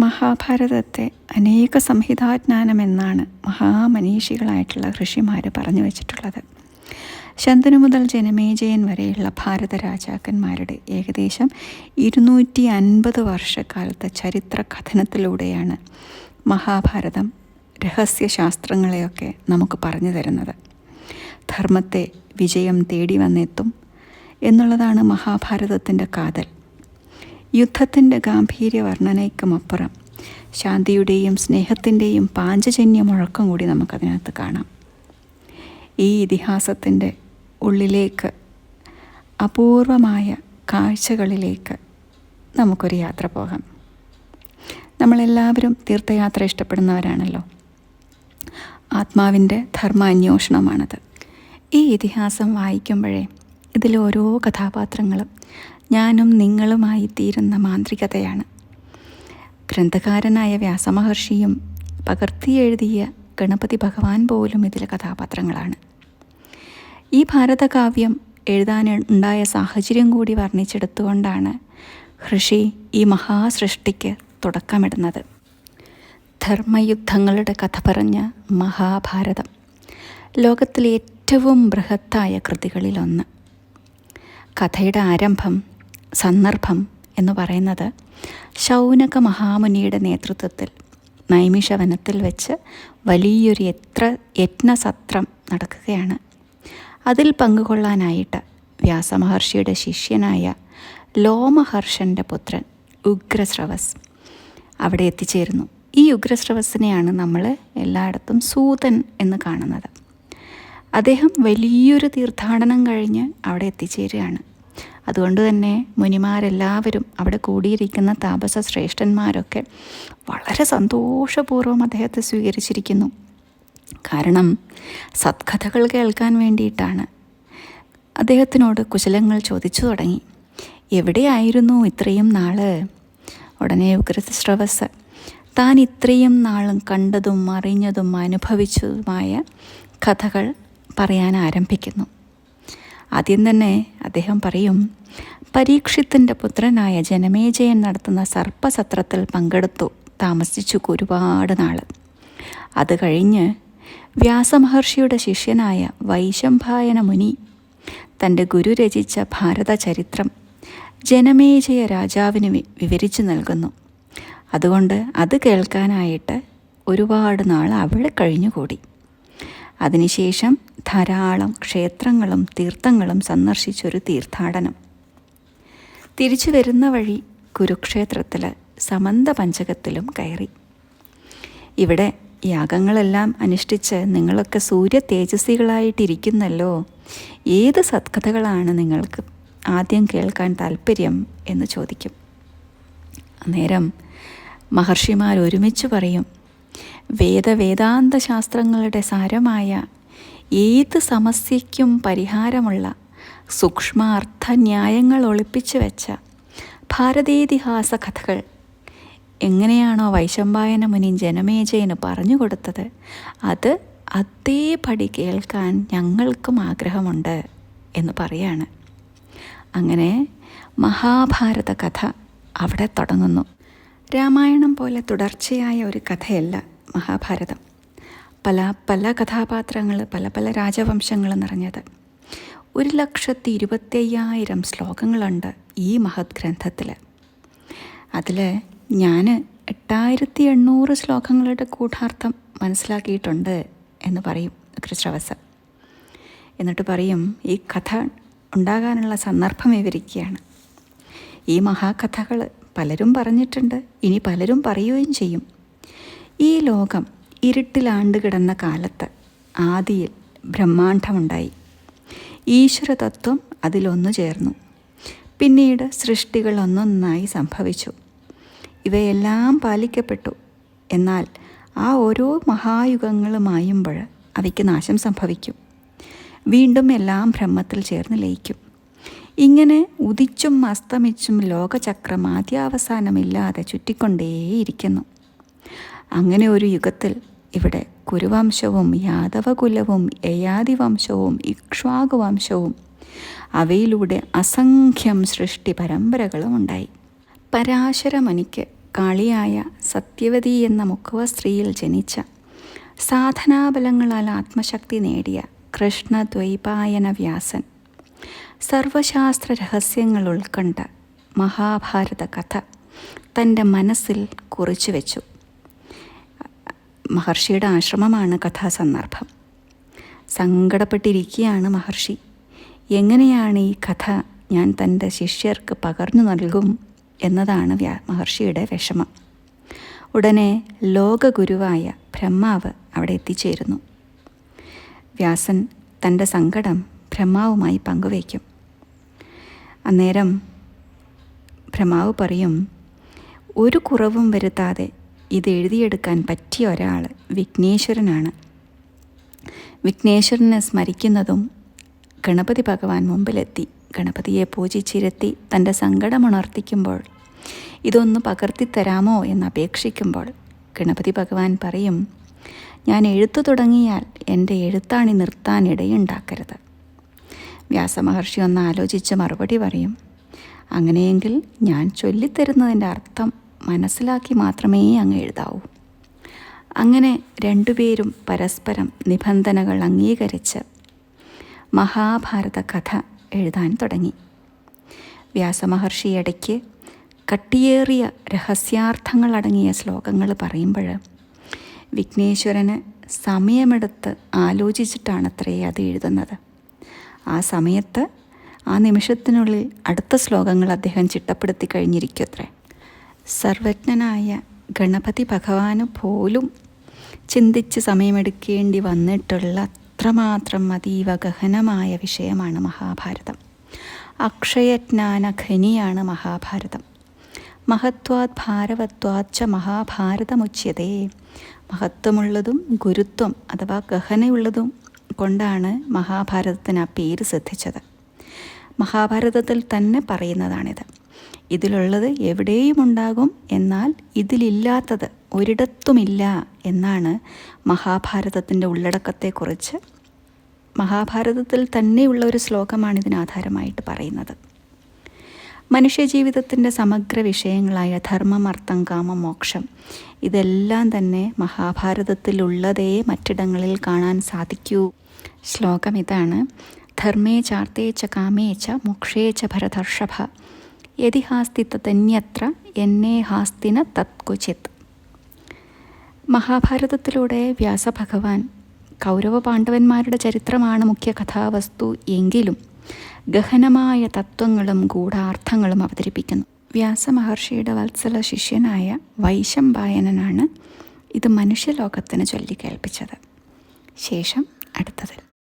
മഹാഭാരതത്തെ അനേക സംഹിതാജ്ഞാനമെന്നാണ് മഹാമനീഷികളായിട്ടുള്ള ഋഷിമാർ പറഞ്ഞു വച്ചിട്ടുള്ളത്. ശന്തനു മുതൽ ജനമേജയൻ വരെയുള്ള ഭാരത രാജാക്കന്മാരുടെ ഏകദേശം ഇരുന്നൂറ്റി അൻപത് വർഷക്കാലത്തെ ചരിത്ര കഥനത്തിലൂടെയാണ് മഹാഭാരതം രഹസ്യശാസ്ത്രങ്ങളെയൊക്കെ നമുക്ക് പറഞ്ഞു തരുന്നത്. ധർമ്മത്തെ വിജയം തേടി വന്നെത്തും എന്നുള്ളതാണ് മഹാഭാരതത്തിന്റെ കാതൽ. യുദ്ധത്തിന്റെ ഗാംഭീര്യ വർണനയ്ക്കുമപ്പുറം ശാന്തിയുടെയും സ്നേഹത്തിന്റെയും പാഞ്ചജന്യ മുഴക്കം കൂടി നമുക്കതിനകത്ത് കാണാം. ഈ ഇതിഹാസത്തിന്റെ ഉള്ളിലേക്ക് അപൂർവമായ കാഴ്ചകളിലേക്ക് നമുക്കൊരു യാത്ര പോകാം. നമ്മളെല്ലാവരും തീർത്ഥയാത്ര ഇഷ്ടപ്പെടുന്നവരാണല്ലോ. ആത്മാവിന്റെ ധർമ്മ അന്വേഷണമാണത് ഈ ഇതിഹാസം വായിക്കുമ്പോഴേ ഇതിലെ ഓരോ കഥാപാത്രങ്ങളും ഞാനും നിങ്ങളുമായി തീരുന്ന മാന്ത്രികതയാണ്. ഗ്രന്ഥകാരനായ വ്യാസമഹർഷിയും പകർത്തി എഴുതിയ ഗണപതി ഭഗവാൻ പോലും ഇതിലെ കഥാപാത്രങ്ങളാണ്. ഈ ഭാരതകാവ്യം എഴുതാൻ ഉണ്ടായ സാഹചര്യം കൂടി വർണിച്ചെടുത്തുകൊണ്ടാണ് ഋഷി ഈ മഹാസൃഷ്ടിക്ക് തുടക്കമിടുന്നത്. ധർമ്മയുദ്ധങ്ങളുടെ കഥ പറഞ്ഞ മഹാഭാരതം ലോകത്തിലെ ഏറ്റവും ബൃഹത്തായ കൃതികളിലൊന്ന്. കഥയുടെ ആരംഭം സന്ദർഭം എന്ന് പറയുന്നത് ശൗനക മഹാമുനിയുടെ നേതൃത്വത്തിൽ നൈമിഷവനത്തിൽ വെച്ച് വലിയൊരു എത്ര യജ്ഞസത്രം നടക്കുകയാണ്. അതിൽ പങ്കുകൊള്ളാനായിട്ട് വ്യാസമഹർഷിയുടെ ശിഷ്യനായ ലോമഹർഷന്റെ പുത്രൻ ഉഗ്രസ്രവസ് അവിടെ എത്തിച്ചേരുന്നു. ഈ ഉഗ്രസ്രവസിനെയാണ് നമ്മൾ എല്ലായിടത്തും സൂതൻ എന്ന് കാണുന്നത്. അദ്ദേഹം വലിയൊരു തീർത്ഥാടനം കഴിഞ്ഞ് അവിടെ എത്തിച്ചേരുകയാണ്. അതുകൊണ്ട് തന്നെ മുനിമാരെല്ലാവരും അവിടെ കൂടിയിരിക്കുന്ന താപസ ശ്രേഷ്ഠന്മാരൊക്കെ വളരെ സന്തോഷപൂർവം അദ്ദേഹത്തെ സ്വീകരിച്ചിരിക്കുന്നു. കാരണം സത്കഥകൾ കേൾക്കാൻ വേണ്ടിയിട്ടാണ്. അദ്ദേഹത്തിനോട് കുശലങ്ങൾ ചോദിച്ചു തുടങ്ങി. എവിടെയായിരുന്നു ഇത്രയും നാൾ ഉടനെ ഉഗ്രസ്രവസ് താൻ ഇത്രയും നാളും കണ്ടതും അറിഞ്ഞതും അനുഭവിച്ചതുമായ കഥകൾ പറയാൻ ആരംഭിക്കുന്നു. ആദ്യം തന്നെ അദ്ദേഹം പറയും പരീക്ഷിത്തിന്റെ പുത്രനായ ജനമേജയൻ നടത്തുന്ന സർപ്പസത്രത്തിൽ പങ്കെടുത്തു താമസിച്ചു ഒരുപാട് നാൾ അത് കഴിഞ്ഞ് വ്യാസമഹർഷിയുടെ ശിഷ്യനായ വൈശംഭായന മുനി തന്റെ ഗുരു രചിച്ച ഭാരതചരിത്രം ജനമേജയ രാജാവിന് വിവരിച്ചു നൽകുന്നു. അതുകൊണ്ട് അത് കേൾക്കാനായിട്ട് ഒരുപാട് നാൾ അവിടെ കഴിഞ്ഞുകൂടി. അതിനുശേഷം ധാരാളം ക്ഷേത്രങ്ങളും തീർത്ഥങ്ങളും സന്ദർശിച്ചൊരു തീർത്ഥാടനം. തിരിച്ചു വരുന്ന വഴി കുരുക്ഷേത്രത്തിൽ സമന്ത പഞ്ചകത്തിലും കയറി. ഇവിടെ യാഗങ്ങളെല്ലാം അനുഷ്ഠിച്ച് നിങ്ങളൊക്കെ സൂര്യ തേജസ്വികളായിട്ടിരിക്കുന്നല്ലോ ഏത് സത്കഥകളാണ് നിങ്ങൾക്ക് ആദ്യം കേൾക്കാൻ താല്പര്യം എന്ന് ചോദിക്കും. അന്നേരം മഹർഷിമാർ ഒരുമിച്ച് പറയും വേദവേദാന്ത ശാസ്ത്രങ്ങളുടെ സാരമായ ഏത് സമസ്യയ്ക്കും പരിഹാരമുള്ള സൂക്ഷ്മാർത്ഥ ന്യായങ്ങൾ ഒളിപ്പിച്ചു വെച്ച ഭാരതീതിഹാസ കഥകൾ. എങ്ങനെയാണോ വൈശമ്പായന മുനി ജനമേജയന് പറഞ്ഞു കൊടുത്തത്. അത് അതേപടി കേൾക്കാൻ ഞങ്ങൾക്കും ആഗ്രഹമുണ്ട് എന്ന് പറയാണ്. അങ്ങനെ മഹാഭാരത കഥ അവിടെ തുടങ്ങുന്നു. രാമായണം പോലെ തുടർച്ചയായ ഒരു കഥയല്ല. മഹാഭാരതം. പല പല കഥാപാത്രങ്ങൾ പല പല രാജവംശങ്ങൾ നിറഞ്ഞത്. ഒരു ലക്ഷത്തി ഇരുപത്തയ്യായിരം ശ്ലോകങ്ങളുണ്ട് ഈ മഹത് ഗ്രന്ഥത്തിൽ അതിൽ ഞാൻ എട്ടായിരത്തി എണ്ണൂറ് ശ്ലോകങ്ങളുടെ കൂടാർത്ഥം മനസ്സിലാക്കിയിട്ടുണ്ട് എന്ന് പറയും കൃഷ്ണവസ എന്നിട്ട് പറയും ഈ കഥ ഉണ്ടാകാനുള്ള സന്ദർഭം വിവരിക്കുകയാണ്. ഈ മഹാകഥകൾ പലരും പറഞ്ഞിട്ടുണ്ട് ഇനി പലരും പറയുകയും ചെയ്യും. ഈ ലോകം ഇരുട്ടിലാണ്ട് കിടന്ന കാലത്ത് ആദിയിൽ ബ്രഹ്മാണ്ഡമുണ്ടായി. ഈശ്വരതത്വം അതിലൊന്നു ചേർന്നു. പിന്നീട് സൃഷ്ടികൾ ഒന്നൊന്നായി സംഭവിച്ചു. ഇവയെല്ലാം പാലിക്കപ്പെട്ടു. എന്നാൽ ആ ഓരോ മഹായുഗങ്ങളും ആയുമ്പോൾ അവയ്ക്ക് നാശം സംഭവിക്കും. വീണ്ടും എല്ലാം ബ്രഹ്മത്തിൽ ചേർന്ന് ലയിക്കും. ഇങ്ങനെ ഉദിച്ചും അസ്തമിച്ചും ലോകചക്രം ആദ്യാവസാനമില്ലാതെ ചുറ്റിക്കൊണ്ടേയിരിക്കുന്നു. അങ്ങനെ ഒരു യുഗത്തിൽ ഇവിടെ കുരുവംശവും യാദവകുലവും യയാദിവംശവും ഇക്ഷ്വാകുവംശവും അവയിലൂടെ അസംഖ്യം സൃഷ്ടി പരമ്പരകളും ഉണ്ടായി. പരാശരമണിക്ക് കാളിയായ സത്യവതി എന്ന മുഖവ സ്ത്രീയിൽ ജനിച്ച സാധനാബലങ്ങളാൽ ആത്മശക്തി നേടിയ കൃഷ്ണദ്വൈപായന വ്യാസൻ സർവശാസ്ത്ര രഹസ്യങ്ങൾ ഉൾക്കൊണ്ട മഹാഭാരത കഥ തന്റെ മനസ്സിൽ കുറിച്ചു വെച്ചു. മഹർഷിയുടെ ആശ്രമമാണ് കഥാസന്ദർഭം. സങ്കടപ്പെട്ടിരിക്കുകയാണ് മഹർഷി. എങ്ങനെയാണ് ഈ കഥ ഞാൻ തന്റെ ശിഷ്യർക്ക് പകർന്നു നൽകും? എന്നതാണ് വ്യാ മഹർഷിയുടെ വിഷമം. ഉടനെ ലോകഗുരുവായ ബ്രഹ്മാവ് അവിടെ എത്തിച്ചേരുന്നു. വ്യാസൻ തന്റെ സങ്കടം ബ്രഹ്മാവുമായി പങ്കുവയ്ക്കും. അന്നേരം ബ്രഹ്മാവ് പറയും ഒരു കുറവും വരുത്താതെ ഇത് എഴുതിയെടുക്കാൻ പറ്റിയ ഒരാൾ വിഘ്നേശ്വരനാണ്. വിഘ്നേശ്വരനെ സ്മരിക്കുന്നതും ഗണപതി ഭഗവാൻ മുമ്പിലെത്തി. ഗണപതിയെ പൂജിച്ചിരുത്തി തന്റെ സങ്കടമുണർത്തിക്കുമ്പോൾ ഇതൊന്ന് പകർത്തിത്തരാമോ എന്ന് അപേക്ഷിക്കുമ്പോൾ ഗണപതി ഭഗവാൻ പറയും ഞാൻ എഴുത്തു തുടങ്ങിയാൽ എന്റെ എഴുത്താണി നിർത്താൻ ഇടയുണ്ടാക്കരുത്. വ്യാസമഹർഷി ഒന്ന് ആലോചിച്ച് മറുപടി പറയും അങ്ങനെയെങ്കിൽ ഞാൻ ചൊല്ലിത്തരുന്നതിന്റെ അർത്ഥം മനസ്സിലാക്കി മാത്രമേ അങ്ങ് എഴുതാവൂ. അങ്ങനെ രണ്ടുപേരും പരസ്പരം നിബന്ധനകൾ അംഗീകരിച്ച് മഹാഭാരത കഥ എഴുതാൻ തുടങ്ങി. വ്യാസമഹർഷി ഇടയ്ക്ക് കട്ടിയേറിയ രഹസ്യാർത്ഥങ്ങളടങ്ങിയ ശ്ലോകങ്ങൾ പറയുമ്പോൾ വിഘ്നേശ്വരന് സമയമെടുത്ത് ആലോചിച്ചിട്ടാണത്രേ അത് എഴുതുന്നത്. ആ സമയത്ത് ആ നിമിഷത്തിനുള്ളിൽ അടുത്ത ശ്ലോകങ്ങൾ അദ്ദേഹം ചിട്ടപ്പെടുത്തി കഴിഞ്ഞിരിക്കുമത്രേ സർവജ്ഞനായ ഗണപതി ഭഗവാന് പോലും ചിന്തിച്ച് സമയമെടുക്കേണ്ടി വന്നിട്ടുള്ള അത്രമാത്രം അതീവ ഗഹനമായ വിഷയമാണ് മഹാഭാരതം. അക്ഷയജ്ഞാന ഖനിയാണ് മഹാഭാരതം മഹത്വാത് ഭാരവത്വാച്ച മഹാഭാരതമുച്യതേ. മഹത്വമുള്ളതും ഗുരുത്വം അഥവാ ഗഹനയുള്ളതും കൊണ്ടാണ് മഹാഭാരതത്തിന് ആ പേര് ശ്രദ്ധിച്ചത് മഹാഭാരതത്തിൽ തന്നെ പറയുന്നതാണിത്. ഇതിലുള്ളത് എവിടെയും ഉണ്ടാകും എന്നാൽ ഇതിലില്ലാത്തത് ഒരിടത്തുമില്ല എന്നാണ് മഹാഭാരതത്തിന്റെ ഉള്ളടക്കത്തെക്കുറിച്ച് മഹാഭാരതത്തിൽ തന്നെയുള്ള ഒരു ശ്ലോകമാണ് ഇതിനാധാരമായിട്ട് പറയുന്നത്. മനുഷ്യജീവിതത്തിന്റെ സമഗ്ര വിഷയങ്ങളായ ധർമ്മം അർത്ഥം കാമം മോക്ഷം ഇതെല്ലാം തന്നെ മഹാഭാരതത്തിലുള്ളതേ മറ്റിടങ്ങളിൽ കാണാൻ സാധിക്കൂ. ശ്ലോകം ഇതാണ് ധർമ്മേ ചാർത്തേച്ച കാമേച്ച മോക്ഷേച്ച ഭരതർഷഭ. യതി ഹാസ്തി തന്യത്ര എന്നെ ഹാസ്തിന തത്കുചിത് മഹാഭാരതത്തിലൂടെ വ്യാസഭഗവാൻ കൗരവ പാണ്ഡവന്മാരുടെ ചരിത്രമാണ് മുഖ്യ കഥാവസ്തു എങ്കിലും ഗഹനമായ തത്വങ്ങളും ഗൂഢാർത്ഥങ്ങളും അവതരിപ്പിക്കുന്നു. വ്യാസമഹർഷിയുടെ വത്സല ശിഷ്യനായ വൈശംപായനാണ് ഇത് മനുഷ്യലോകത്തിന് ചൊല്ലിക്കേൽപ്പിച്ചത്. ശേഷം അടുത്തതിൽ.